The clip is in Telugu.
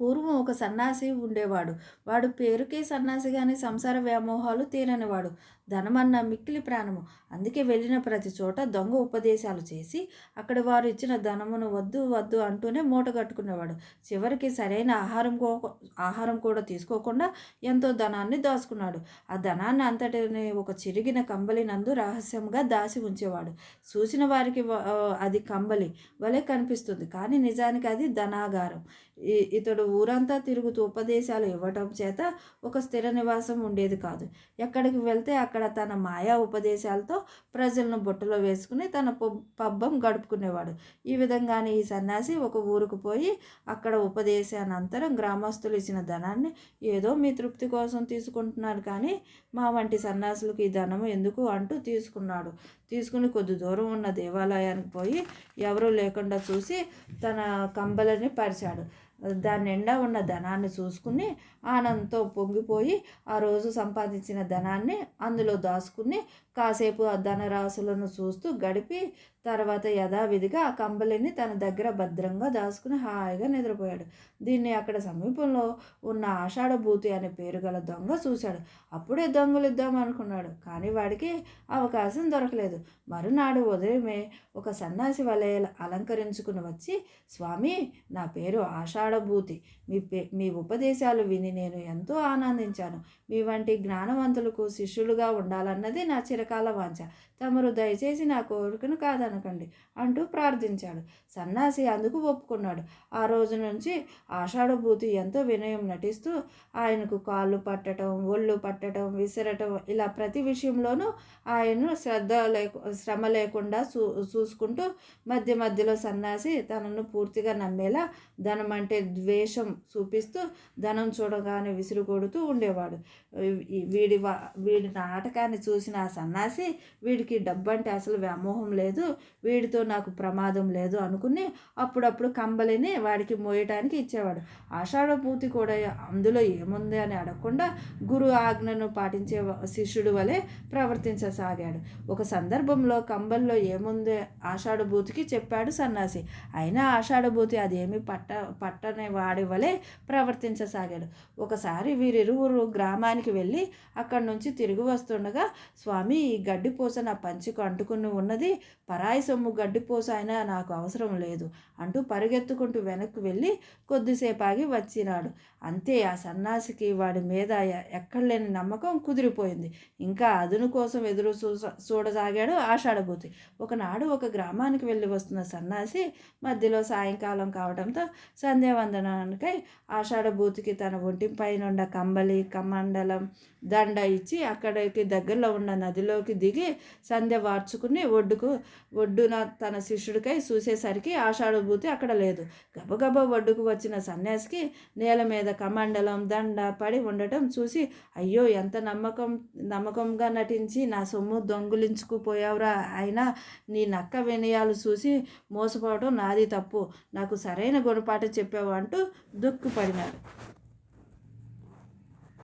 పూర్వం ఒక సన్నాసి ఉండేవాడు. వాడు పేరుకే సన్నాసి కానీ సంసార వ్యామోహాలు తీరనివాడు. ధనమన్న మిక్కిలి ప్రాణము. అందుకే వెళ్ళిన ప్రతి చోట దొంగ ఉపదేశాలు చేసి అక్కడ వారు ఇచ్చిన ధనమును వద్దు వద్దు అంటూనే మూట కట్టుకునేవాడు. చివరికి సరైన ఆహారం కో ఆహారం కూడా తీసుకోకుండా ఎంతో ధనాన్ని దాచుకున్నాడు. ఆ ధనాన్ని అంతటిని ఒక చిరిగిన కంబలి నందు రహస్యంగా దాచి ఉంచేవాడు. చూసిన వారికి అది కంబలి వలె కనిపిస్తుంది. కానీ నిజానికి అది ధనాగారం. ఇతడు ఊరంతా తిరుగుతూ ఉపదేశాలు ఇవ్వటం చేత ఒక స్థిర నివాసం ఉండేది కాదు. ఎక్కడికి వెళ్తే అక్కడ తన మాయా ఉపదేశాలతో ప్రజలను బుట్టలో వేసుకుని తన పబ్బం గడుపుకునేవాడు. ఈ విధంగానే ఈ సన్యాసి ఒక ఊరుకు పోయి అక్కడ ఉపదేశానంతరం గ్రామస్తులు ఇచ్చిన ధనాన్ని ఏదో మీ తృప్తి కోసం తీసుకుంటున్నారు కానీ మా వంటి సన్యాసులకు ఈ ధనము ఎందుకు అంటూ తీసుకున్నాడు. తీసుకుని కొద్ది దూరం ఉన్న దేవాలయానికి పోయి ఎవరూ లేకుండా చూసి తన కంబలని పరిచాడు. దాని నిండా ఉన్న ధనాన్ని చూసుకుని ఆనందంతో పొంగిపోయి ఆ రోజు సంపాదించిన ధనాన్ని అందులో దాచుకుని కాసేపు ఆ ధనరాశులను చూస్తూ గడిపి తర్వాత యథావిధిగా ఆ కంబలిని తన దగ్గర భద్రంగా దాచుకుని హాయిగా నిద్రపోయాడు. దీన్ని అక్కడ సమీపంలో ఉన్న ఆషాఢభూతి అనే పేరు గల దొంగ చూశాడు. అప్పుడే దొంగలు అనుకున్నాడు కానీ వాడికి అవకాశం దొరకలేదు. మరునాడు ఉదయమే ఒక సన్నాసి వలయ అలంకరించుకుని వచ్చి స్వామి నా పేరు ఆషాఢ ఆషాఢభూతి మీ పే మీ ఉపదేశాలు విని నేను ఎంతో ఆనందించాను. మీ వంటి జ్ఞానవంతులకు శిష్యులుగా ఉండాలన్నది నా చిరకాల వాంఛ. తమరు దయచేసి నా కోరికను కాదనకండి అంటూ ప్రార్థించాడు. సన్నాసి అందుకు ఒప్పుకున్నాడు. ఆ రోజు నుంచి ఆషాఢభూతి ఎంతో వినయం నటిస్తూ ఆయనకు కాళ్ళు పట్టడం ఒళ్ళు పట్టడం విసరటం ఇలా ప్రతి విషయంలోనూ ఆయన్ను శ్రద్ధ లేకు శ్రమ లేకుండా చూ చూసుకుంటూ మధ్య మధ్యలో సన్నాసి తనను పూర్తిగా నమ్మేలా ధనం అంటే ద్వేషం చూపిస్తూ ధనం చూడగానే విసురు కొడుతూ ఉండేవాడు వీడి వీడి నాటకాన్ని చూసిన ఆ సన్నాసి వీడికి డబ్బు అంటే అసలు వ్యామోహం లేదు వీడితో నాకు ప్రమాదం లేదు అనుకుని అప్పుడప్పుడు కంబలిని వాడికి మోయటానికి ఇచ్చేవాడు. ఆషాఢ పూర్తి కూడా అందులో ఏముంది అని అడగకుండా గురు ఆజ్ఞను పాటించే శిష్యుడు వలె ప్రవర్తించసాగాడు. ఒక సందర్భంలో కంబల్లో ఏముంది ఆషాఢభూతికి చెప్పాడు సన్నాసి. అయినా ఆషాఢభూతి అదేమి పట్ట పట్టని వాడి వలె ప్రవర్తించసాగాడు. ఒకసారి వీరిరువురు గ్రామానికి వెళ్ళి అక్కడి నుంచి తిరిగి వస్తుండగా స్వామి ఈ గడ్డిపూస నా పంచికు అంటుకుని ఉన్నది. పరాయి సొమ్ము గడ్డిపూస అయినా నాకు అవసరం లేదు అంటూ పరిగెత్తుకుంటూ వెనక్కి వెళ్ళి కొద్దిసేపు ఆగి వచ్చినాడు. అంతే ఆ సన్నాసికి వాడి మీద ఎక్కడలేని నమ్మకం కుదిరిపోయింది. ఇంకా అదును కోసం ఎదురు చూ చూడసాగాడు ఆషాఢభూతి. ఒకనాడు ఒక గ్రామానికి వెళ్ళి వస్తున్న సన్నాసి మధ్యలో సాయంకాలం కావడంతో సంధ్యావందనానికై ఆషాఢభూతికి తన ఒంటిపై నుండ కంబలి కమండలం దండ ఇచ్చి అక్కడికి దగ్గరలో ఉన్న నదిలోకి దిగి సంధ్య వార్చుకుని ఒడ్డుకు ఒడ్డున తన శిష్యుడికై చూసేసరికి ఆషాఢభూతి అక్కడ లేదు. గబగబ ఒడ్డుకు వచ్చిన సన్యాసికి నేల మీద కమండలం దండ పడి ఉండటం చూసి అయ్యో ఎంత నమ్మకం నమ్మకంగా నటించి నా సొమ్ము దొంగిలించుకుపోయావురా అయినా నీ నక్క వినయాలు చూసి మోసపోవడం నాది తప్పు. నాకు సరైన గుణపాఠం చెప్పావు. అంటూ దుఃఖపడినాడు